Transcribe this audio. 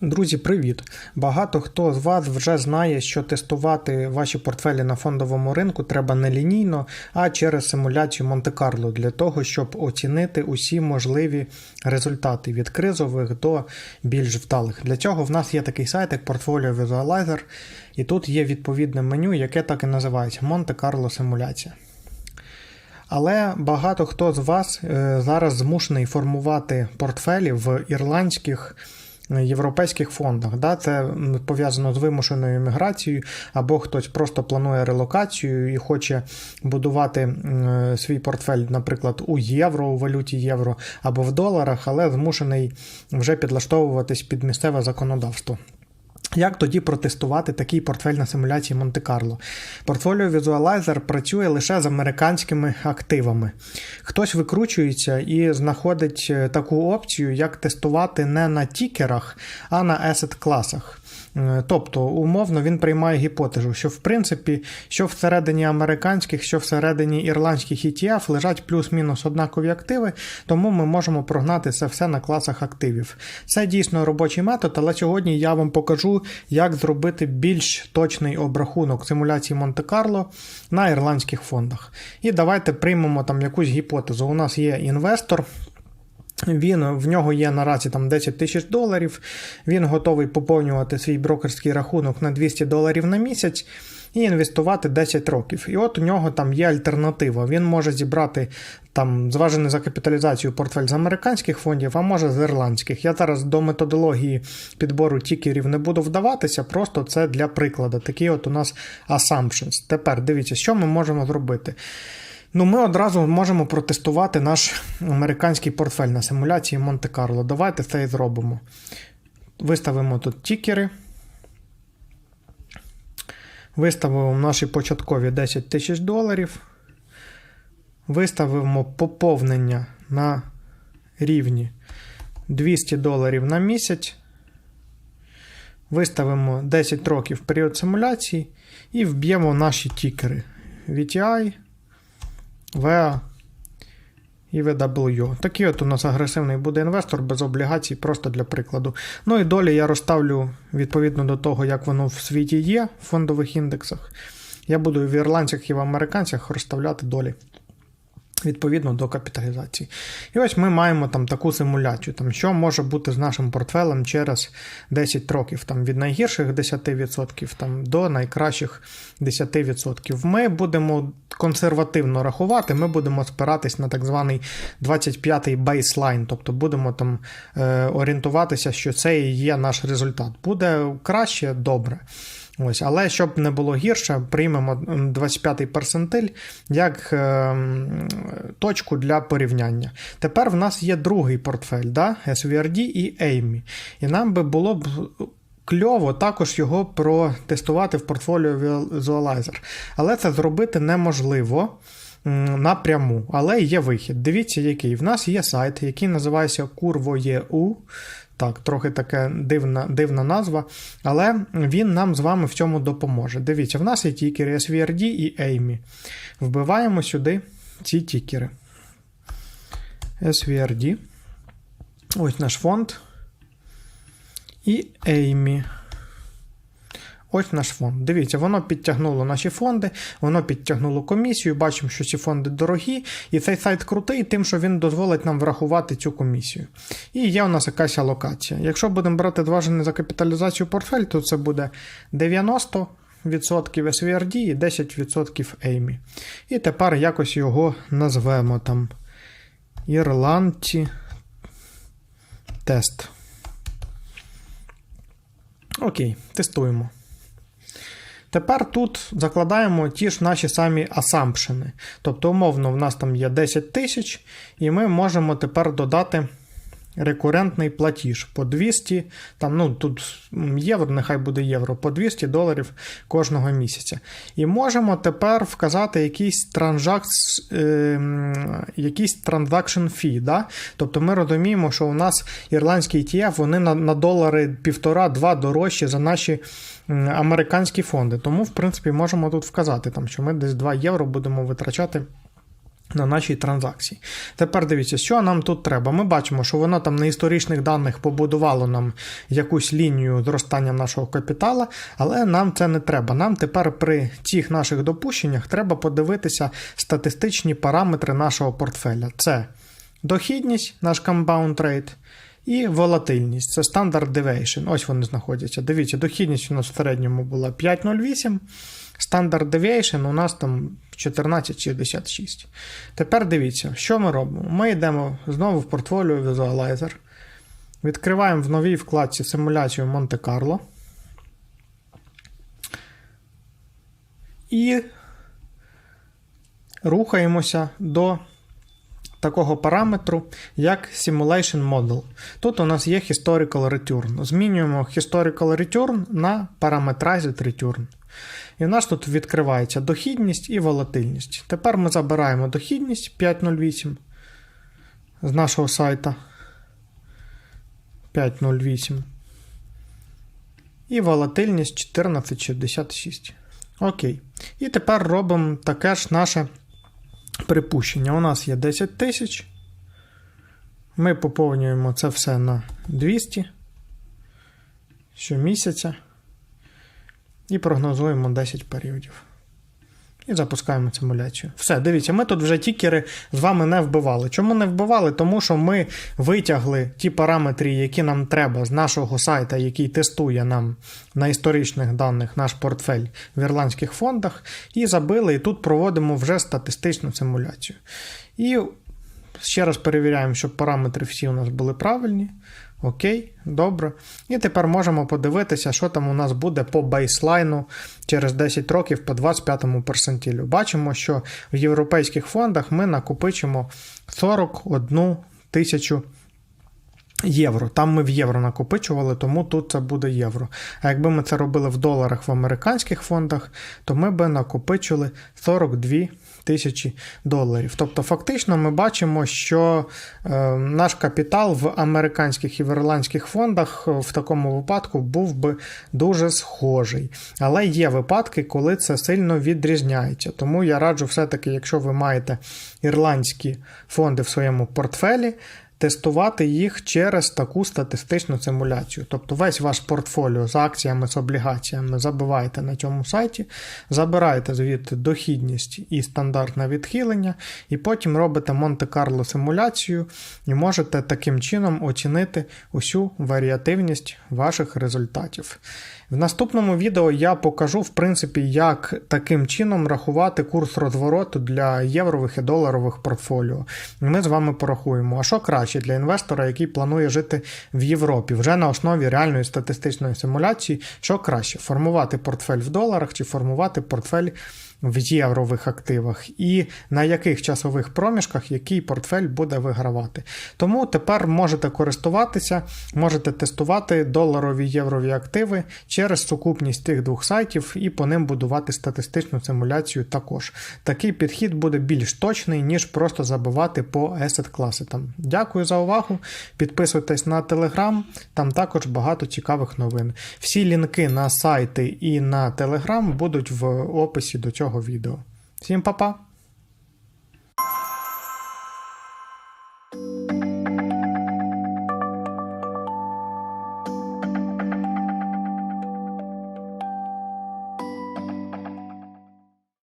Друзі, привіт! Багато хто з вас вже знає, що тестувати ваші портфелі на фондовому ринку треба не лінійно, а через симуляцію Монте-Карло для того, щоб оцінити усі можливі результати від кризових до більш вдалих. Для цього в нас є такий сайт, як Portfolio Visualizer, і тут є відповідне меню, яке так і називається Монте-Карло симуляція. Але багато хто з вас е, зараз змушений формувати портфелі в ірландських європейських фондах. Да? Це пов'язано з вимушеною міграцією, або хтось просто планує релокацію і хоче будувати свій портфель, наприклад, у євро, у валюті євро або в доларах, але змушений вже підлаштовуватись під місцеве законодавство. Як тоді протестувати такий портфель на симуляції Монте-Карло? Портфоліо Visualizer працює лише з американськими активами. Хтось викручується і знаходить е, таку опцію, як тестувати не на тікерах, а на asset класах. Е, тобто, умовно, він приймає гіпотезу, що в принципі, що всередині американських, що всередині ірландських ETF лежать плюс-мінус однакові активи, тому ми можемо прогнати це все на класах активів. Це дійсно робочий метод, але сьогодні я вам покажу, як зробити більш точний обрахунок симуляції Монте-Карло на ірландських фондах. І давайте приймемо там якусь гіпотезу. У нас є інвестор. Він в нього є наразі там 10 тисяч доларів. Він готовий поповнювати свій брокерський рахунок на 200 доларів на місяць і інвестувати 10 років. І от у нього там є альтернатива. Він може зібрати там зважений за капіталізацію портфель з американських фондів, а може з ірландських. Я зараз до методології підбору тікерів не буду вдаватися, просто це для прикладу. Такі от у нас assumptions. Тепер дивіться, що ми можемо зробити. Ну, ми одразу можемо протестувати наш американський портфель на симуляції Монте-Карло. Давайте це і зробимо. Виставимо тут тікери. Виставимо наші початкові 10 тисяч доларів. Виставимо поповнення на рівні 200 доларів на місяць. Виставимо 10 років період симуляції і вб'ємо наші тікери. VTI. VA і VW. Такий от у нас агресивний буде інвестор без облігацій, просто для прикладу. Ну і долі я розставлю відповідно до того, як воно в світі є в фондових індексах. Я буду в ірландцях і в американцях розставляти долі відповідно до капіталізації. І ось ми маємо там таку симуляцію, там, що може бути з нашим портфелем через 10 років, там, від найгірших 10% там, до найкращих 10%. Ми будемо консервативно рахувати, ми будемо спиратись на так званий 25-й бейслайн, тобто будемо там е, орієнтуватися, що це і є наш результат. Буде краще, добре. Ось, Але щоб не було гірше, приймемо 25-й персентиль як е, точку для порівняння. Тепер в нас є другий портфель, да? SVRD і AIMI. І нам би було б. Кльово також його протестувати в портфоліо Visualizer. Але це зробити неможливо напряму. Але є вихід. Дивіться, який. В нас є сайт, який називається Curvo.eu. Так, трохи така дивна дивна назва, але він нам з вами в цьому допоможе. Дивіться, в нас є тікери SVRD і AIMI. Вбиваємо сюди ці тікери. SVRD. Ось наш фонд. І AIMI. Ось наш фонд. Дивіться, воно підтягнуло наші фонди, воно підтягнуло комісію. Бачимо, що ці фонди дорогі, і цей сайт крутий, тим, що він дозволить нам врахувати цю комісію. І є у нас якась алокація. Якщо будемо брати зважений за капіталізацію портфель, то це буде 90%. SVRD і 10% AIMI. І тепер якось його назвемо там Ірландці тест. Окей, тестуємо. Тепер тут закладаємо ті ж наші самі асампшени. Тобто, умовно, в нас там є 10 тисяч, і ми можемо тепер додати рекурентний платіж по 200, там, ну тут євро, нехай буде євро, по 200 доларів кожного місяця. І можемо тепер вказати якийсь транзакц, е, якийсь транзакшн фі. Да? Тобто ми розуміємо, що у нас ірландські ETF вони на, на долари півтора-два дорожчі за наші американські фонди. Тому, в принципі, можемо тут вказати, там, що ми десь 2 євро будемо витрачати на нашій транзакції. Тепер дивіться, що нам тут треба. Ми бачимо, що воно там на історичних даних побудувало нам якусь лінію зростання нашого капітала, але нам це не треба. Нам тепер при цих наших допущеннях треба подивитися статистичні параметри нашого портфеля. Це дохідність, наш compound rate, і волатильність це standard deviation. Ось вони знаходяться. Дивіться, дохідність у нас в середньому була 5,08. Standard deviation у нас там 14,66. Тепер дивіться, що ми робимо. Ми йдемо знову в портфоліо Visualizer. Відкриваємо в новій вкладці симуляцію Монте-Карло. І рухаємося до такого параметру, як Simulation Model. Тут у нас є Historical Return. Змінюємо Historical Return на Parameterized Return. І в нас тут відкривається дохідність і волатильність. Тепер ми забираємо дохідність 508 з нашого сайта 508. І волатильність 1466. Окей. І тепер робимо таке ж наше припущення. У нас є 10 тисяч. Ми поповнюємо це все на 200 щомісяця. І прогнозуємо 10 періодів. І запускаємо симуляцію. Все, дивіться, ми тут вже тікери з вами не вбивали. Чому не вбивали? Тому що ми витягли ті параметри, які нам треба з нашого сайта, який тестує нам на історичних даних наш портфель в ірландських фондах, і забили, і тут проводимо вже статистичну симуляцію. І ще раз перевіряємо, щоб параметри всі у нас були правильні. Окей, добре. І тепер можемо подивитися, що там у нас буде по бейслайну через 10 років по 25 персентілю. Бачимо, що в європейських фондах ми накопичимо 41 тисячу євро. Там ми в євро накопичували, тому тут це буде євро. А якби ми це робили в доларах в американських фондах, то ми би накопичили 42 тисячі доларів. Тобто, фактично, ми бачимо, що е, наш капітал в американських і в ірландських фондах в такому випадку був би дуже схожий. Але є випадки, коли це сильно відрізняється. Тому я раджу, все-таки, якщо ви маєте ірландські фонди в своєму портфелі, тестувати їх через таку статистичну симуляцію. Тобто весь ваш портфоліо з акціями, з облігаціями забиваєте на цьому сайті, забираєте звідти дохідність і стандартне відхилення, і потім робите Монте-Карло симуляцію і можете таким чином оцінити усю варіативність ваших результатів. В наступному відео я покажу, в принципі, як таким чином рахувати курс розвороту для єврових і доларових портфоліо. Ми з вами порахуємо, а що краще для інвестора, який планує жити в Європі, вже на основі реальної статистичної симуляції, що краще формувати портфель в доларах чи формувати портфель в єврових активах, і на яких часових проміжках який портфель буде вигравати. Тому тепер можете користуватися, можете тестувати доларові єврові активи через сукупність тих двох сайтів і по ним будувати статистичну симуляцію також. Такий підхід буде більш точний, ніж просто забивати по asset класи. Там. Дякую за увагу. Підписуйтесь на Telegram, там також багато цікавих новин. Всі лінки на сайти і на Telegram будуть в описі до цього відео. Всім па-па!